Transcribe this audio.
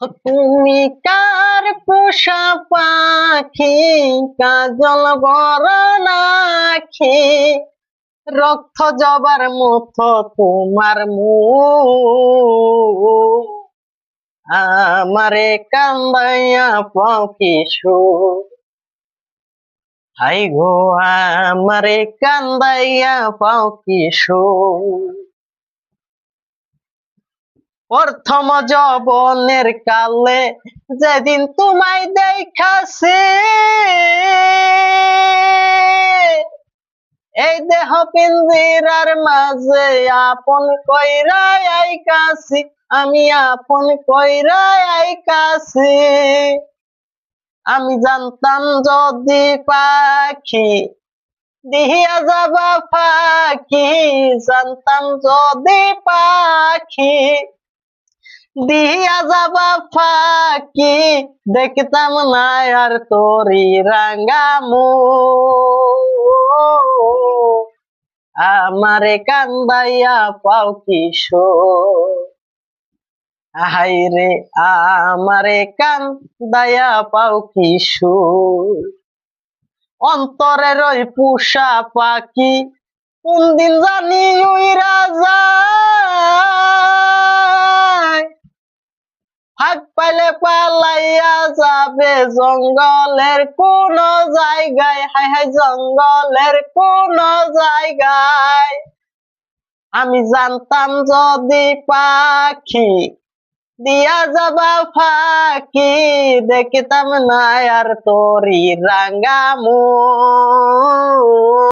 তুমি কার পোষা পাখি কাজল বড় নাখি। রক্ত জবার মতো তোমার মুখ। আমারে কান্দাইয়া পাও কিশোর হাই গো, আমারে কান্দাইয়া পাও কিশোর প্রথম যবনের কালে যেদিন তোমায় দেখাছে, এই দেহ পিঞ্জিরার মাঝে আপন কইরা আইকাছি, আমি আপন কইরা আইকাছি। আমি জানতাম যদি পাখি দিয়া যাবা পাখি জানতাম যদি পাখি দিয়া যাবা ফাঁকি, দেখতাম না আর তোরি রাঙ্গামু আমারে কান্দাইয়া পাও কিশোর হাই রে আমারে কান্দাইয়া পাও কিশোর অন্তরের ওই পুষা পাখি কোন দিন জানি উইরা যায়। হাত পাইলে পালাইয়া যাবে। জঙ্গলের কোন জায়গায় হাই হাই জঙ্গলের কোন জায়গায়। আমি জানতাম যদি পাখি দিয়া যাবা ফাঁকি, দেখিতাম না আর তোরি রাঙ্গামু